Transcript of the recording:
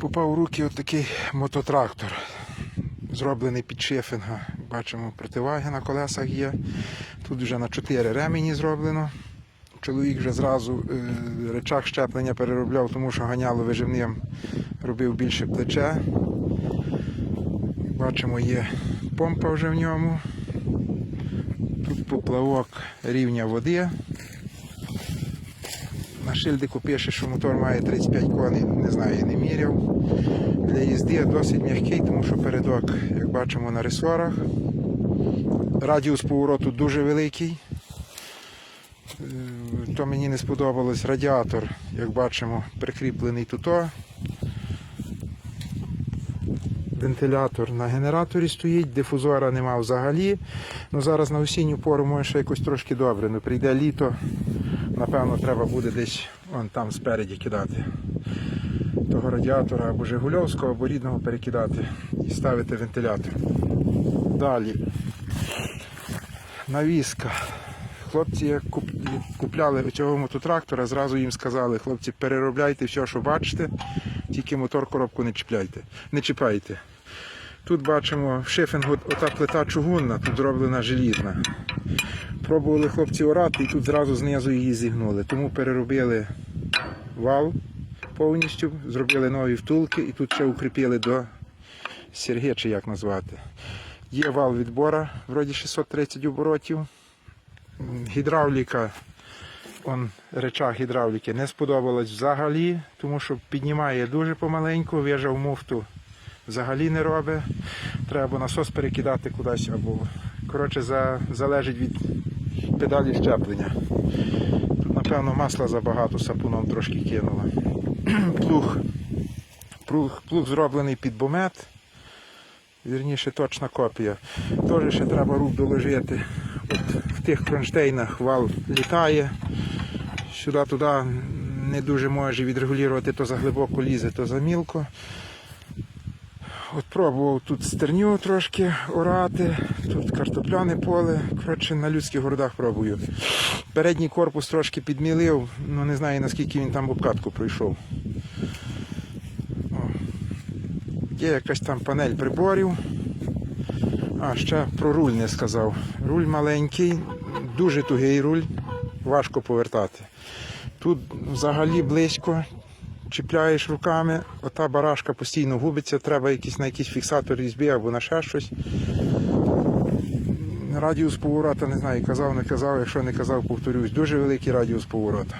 Попав у руки отакий мототрактор. Зроблений під шифінга. Бачимо, противаги на колесах є. Тут вже на 4 ремені зроблено. Чоловік вже зразу е, речах щеплення переробляв, тому що ганяло виживним, робив більше плече. Бачимо, є помпа вже в ньому. Тут поплавок рівня води. На шильдику пише, що мотор має 35 коней, не знаю, не міряв. Для їзди досить м'який, тому що передок, як бачимо, на ресорах. Радіус повороту дуже великий. Е, То мені не сподобалось. Радіатор, як бачимо, прикріплений туто. Вентилятор на генераторі стоїть, дифузора нема взагалі. Ну, зараз на осінню пору може ще якось трошки добре. Ну, прийде літо, напевно, треба буде десь вон там спереді кидати. Того радіатора або Жигульовського, або рідного перекидати і ставити вентилятор. Далі. Навіска. Хлопці, як купляли цього мототрактора, зразу їм сказали, хлопці, переробляйте все, що бачите, тільки мотор коробку не чіпляйте, не чіпайте. Тут бачимо в шифінгу ота плита чугунна, тут зроблена желізна. Пробували хлопці орати і тут зразу знизу її зігнули. Тому переробили вал повністю, зробили нові втулки і тут ще укріпили до Сергія, чи як назвати. Є вал відбора, вроді 630 оборотів. Гідравліка, он, речах гідравліки не сподобалось взагалі, тому що піднімає дуже помаленьку, вижав муфту взагалі не робить. Треба насос перекидати кудись або. Коротше, за, залежить від педалі щеплення. Тут, напевно, масла забагато сапуном трошки кинуло. Плуг. Плуг, плуг зроблений під бомет. Вірніше, точна копія. Теж ще треба рук доложити. От в тих кронштейнах вал літає. Сюди-туди не дуже може відрегулювати, то за глибоко лізе, то за мілко. От пробував тут стерню трошки орати, тут картопляне поле. Коротше, на людських городах пробую. Передній корпус трошки підмілив, ну не знаю наскільки він там обкатку пройшов. О. Є якась там панель приборів. А, ще про руль не сказав. Руль маленький, дуже тугий руль, важко повертати. Тут взагалі близько, чіпляєш руками, ота барашка постійно губиться, треба якийсь на якийсь фіксатор різьбі або на ще щось. Радіус поворота, не знаю, казав, не казав, якщо не казав, повторюсь, дуже великий радіус поворота.